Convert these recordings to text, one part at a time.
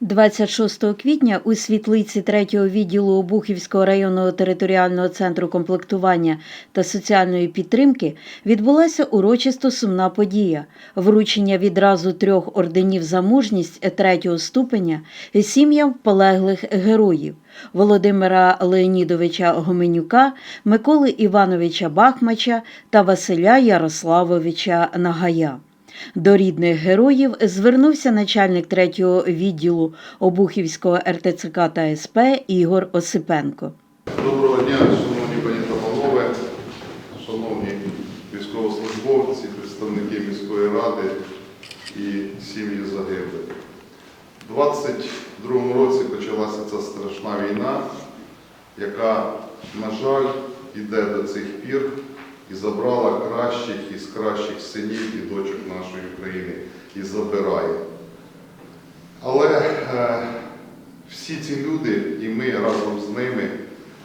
26 квітня у світлиці 3-го відділу Обухівського районного територіального центру комплектування та соціальної підтримки відбулася урочисто сумна подія вручення відразу трьох орденів за мужність 3-го ступеня сім'ям полеглих героїв Володимира Леонідовича Гоменюка, Миколи Івановича Бахмача та Василя Ярославовича Нагая. До рідних героїв звернувся начальник третього відділу Обухівського РТЦК та СП Ігор Осипенко. Доброго дня, шановні пані та панове, шановні військовослужбовці, представники міської ради і сім'ї загиблих. У 22 році почалася ця страшна війна, яка, на жаль, йде до цих пір і забрала кращих із кращих синів і дочок нашої України і забирає. Але е, всі ці люди, і ми разом з ними,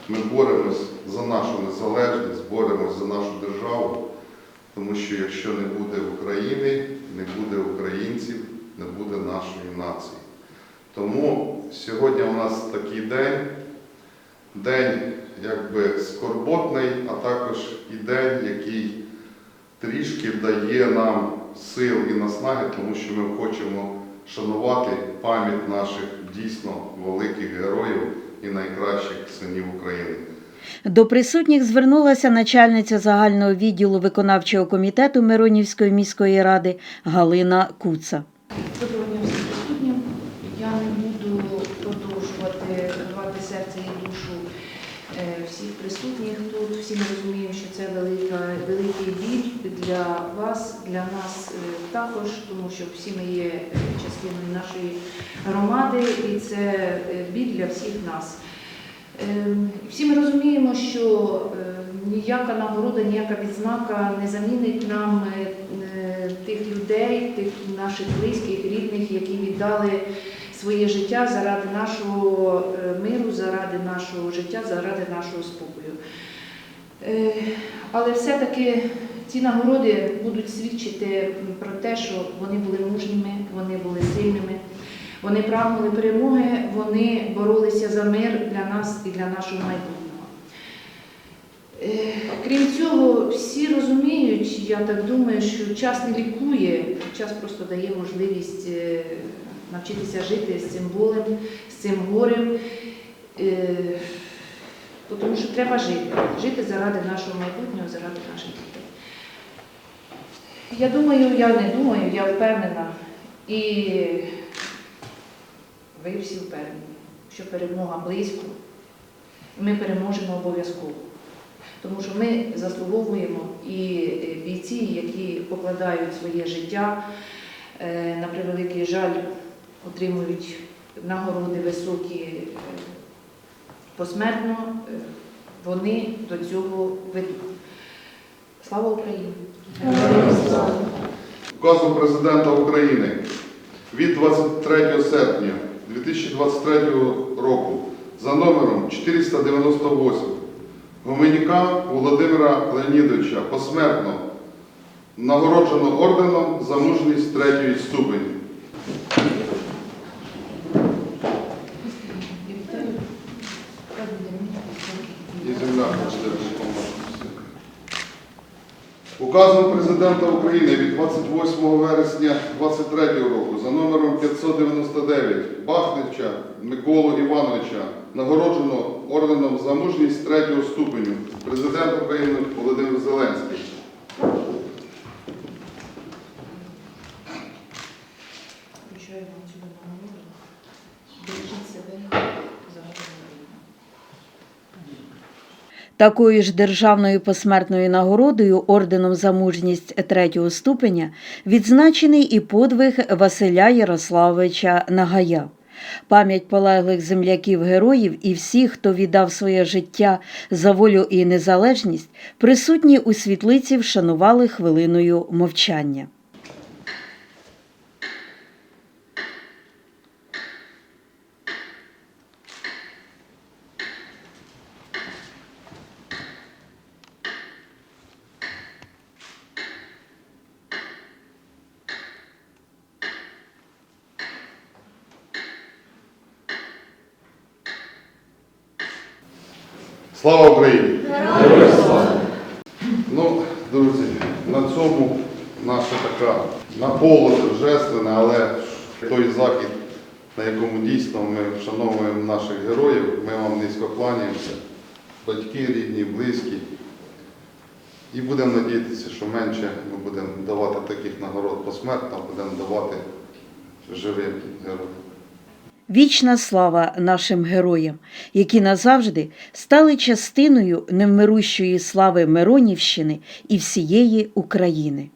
ми боремось за нашу незалежність, боремось за нашу державу, тому що якщо не буде України, не буде українців, не буде нашої нації. Тому сьогодні у нас такий день, день якби скорботний, а який трішки дає нам сил і наснаги, тому що ми хочемо шанувати пам'ять наших дійсно великих героїв і найкращих синів України. До присутніх звернулася начальниця загального відділу виконавчого комітету Миронівської міської ради Галина Куца. Доброго дня всім присутнім. Я не буду продовжувати рвати серце і душу е, всіх присутніх тут. Всі ми розуміємо, що це велика, великий біль для вас, для нас е, також, тому що всі ми є е, частиною нашої громади, і це е, біль для всіх нас. Е, Всі ми розуміємо, що ніяка нагорода, ніяка відзнака не замінить нам тих людей, тих наших близьких, рідних, які віддали своє життя заради нашого миру, заради нашого життя, заради нашого спокою. Але все-таки ці нагороди будуть свідчити про те, що вони були мужніми, вони були сильними. Вони прагнули перемоги, вони боролися за мир для нас і для нашого майбутнього. Е, Крім цього, всі розуміють, я так думаю, що час не лікує, час просто дає можливість е, навчитися жити з цим болем, з цим горем. Е, Тому що треба жити, жити заради нашого майбутнього, заради наших дітей. Я думаю, я не думаю, я впевнена. І ви всі впевнені, що перемога близько, ми переможемо обов'язково. Тому що ми заслуговуємо і бійці, які покладають своє життя, е, на превеликий жаль, отримують нагороди високі е, посмертно, е, вони до цього ведуть. Слава Україні! Указом президента України від 23 серпня 2023 року за номером 498 Гоменюка Володимира Леонідовича посмертно нагороджено орденом за мужність третьої ступені. І земля буде допомогти. Указом президента України від 28 вересня 2023 року за номером 599 Бахнича Миколу Івановича нагороджено орденом за мужність третього ступеню президент України Володимир Зеленський. Такою ж державною посмертною нагородою орденом за мужність третього ступеня відзначений і подвиг Василя Ярославовича Нагая. Пам'ять полеглих земляків героїв і всіх, хто віддав своє життя за волю і незалежність, присутні у світлиці вшанували хвилиною мовчання. Слава Україні! Ну, друзі, на цьому наша така наполота торжественна, але той захід, на якому дійсно ми вшановуємо наших героїв, ми вам низько кланяємося, батьки, рідні, близькі. І будемо надіятися, що менше ми будемо давати таких нагород посмертно, будемо давати живим героям. Вічна слава нашим героям, які назавжди стали частиною невмирущої слави Миронівщини і всієї України.